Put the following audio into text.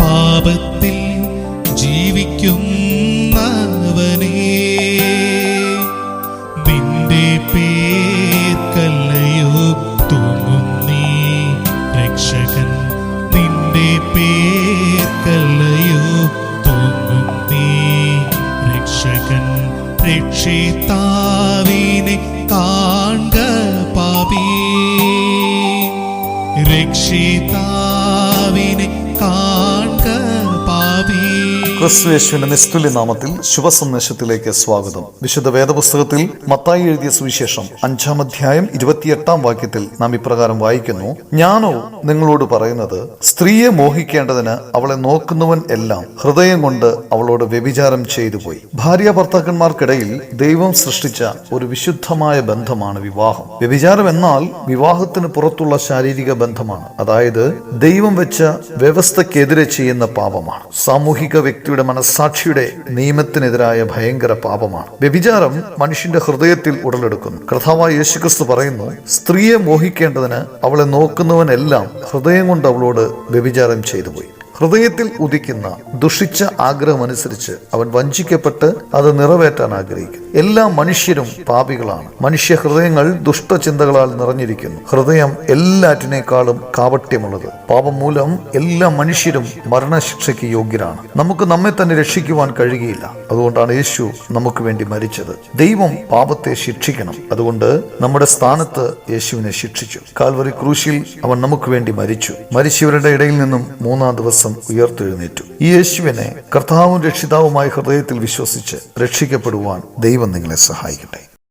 പാപത്തിൽ ജീവിക്കുന്നവനേ നിന്റെ പേർക്കല്ലയോ തൂങ്ങുന്നീ. രക്ഷകൻ നിന്റെ പേർക്കല്ലയോ തൂങ്ങുന്നീ. രക്ഷകൻ രക്ഷിതാവിനെ കാ രക്ഷിതാവിനെ കാ ക്രിസ്തുയേശുവിന്റെ നിസ്തുല്യ നാമത്തിൽ ശുഭസന്ദേശത്തിലേക്ക് സ്വാഗതം. വിശുദ്ധ വേദപുസ്തകത്തിൽ മത്തായി എഴുതിയ സുവിശേഷം അഞ്ചാം അധ്യായം ഇരുപത്തിയെട്ടാം വാക്യത്തിൽ നാം ഇപ്രകാരം വായിക്കുന്നു ഞാനോ നിങ്ങളോട് പറയുന്നത് സ്ത്രീയെ മോഹിക്കേണ്ടതിന് അവളെ നോക്കുന്നവൻ എല്ലാം ഹൃദയം കൊണ്ട് അവളോട് വ്യഭിചാരം ചെയ്തു പോയി ഭാര്യ ഭർത്താക്കന്മാർക്കിടയിൽ ദൈവം സൃഷ്ടിച്ച ഒരു വിശുദ്ധമായ ബന്ധമാണ് വിവാഹം. വ്യഭിചാരം എന്നാൽ വിവാഹത്തിന് പുറത്തുള്ള ശാരീരിക ബന്ധമാണ്. അതായത് ദൈവം വെച്ച വ്യവസ്ഥക്കെതിരെ ചെയ്യുന്ന പാപമാണ്. സാമൂഹിക വ്യക്തിയുടെ മനസ്സാക്ഷിയുടെ നിയമത്തിനെതിരായ ഭയങ്കര പാപമാണ്. വ്യഭിചാരം മനുഷ്യന്റെ ഹൃദയത്തിൽ ഉടലെടുക്കുന്നു. കർത്താവായ യേശുക്രിസ്തു പറയുന്നു സ്ത്രീയെ മോഹിക്കേണ്ടതിന് അവളെ നോക്കുന്നവനെല്ലാം ഹൃദയം കൊണ്ട് അവളോട് വ്യഭിചാരം ചെയ്തു പോയി ഹൃദയത്തിൽ ഉദിക്കുന്ന ദുഷിച്ച ആഗ്രഹമനുസരിച്ച് അവൻ വഞ്ചിക്കപ്പെട്ട് അത് നിറവേറ്റാൻ ആഗ്രഹിക്കുന്നു. എല്ലാ മനുഷ്യരും പാപികളാണ്. മനുഷ്യ ഹൃദയങ്ങൾ ദുഷ്ടചിന്തകളാൽ നിറഞ്ഞിരിക്കുന്നു. ഹൃദയം എല്ലാറ്റിനേക്കാളും കാപട്യമുള്ളത്. പാപം മൂലം എല്ലാ മനുഷ്യരും മരണശിക്ഷയ്ക്ക് യോഗ്യരാണ്. നമുക്ക് നമ്മെ തന്നെ രക്ഷിക്കുവാൻ കഴിയുകയില്ല. അതുകൊണ്ടാണ് യേശു നമുക്ക് വേണ്ടി മരിച്ചത്. ദൈവം പാപത്തെ ശിക്ഷിക്കണം. അതുകൊണ്ട് നമ്മുടെ സ്ഥാനത്ത് യേശുവിനെ ശിക്ഷിച്ചു. കാൽവറി ക്രൂശിൽ അവൻ നമുക്ക് വേണ്ടി മരിച്ചു. മരിച്ചവരുടെ ഇടയിൽ നിന്നും മൂന്നാം ദിവസം ഉയർത്തെഴുന്നേറ്റു. ഈ യേശുവിനെ കർത്താവും രക്ഷിതാവുമായി ഹൃദയത്തിൽ വിശ്വസിച്ച് രക്ഷിക്കപ്പെടുവാൻ ദൈവം നിങ്ങളെ സഹായിക്കട്ടെ.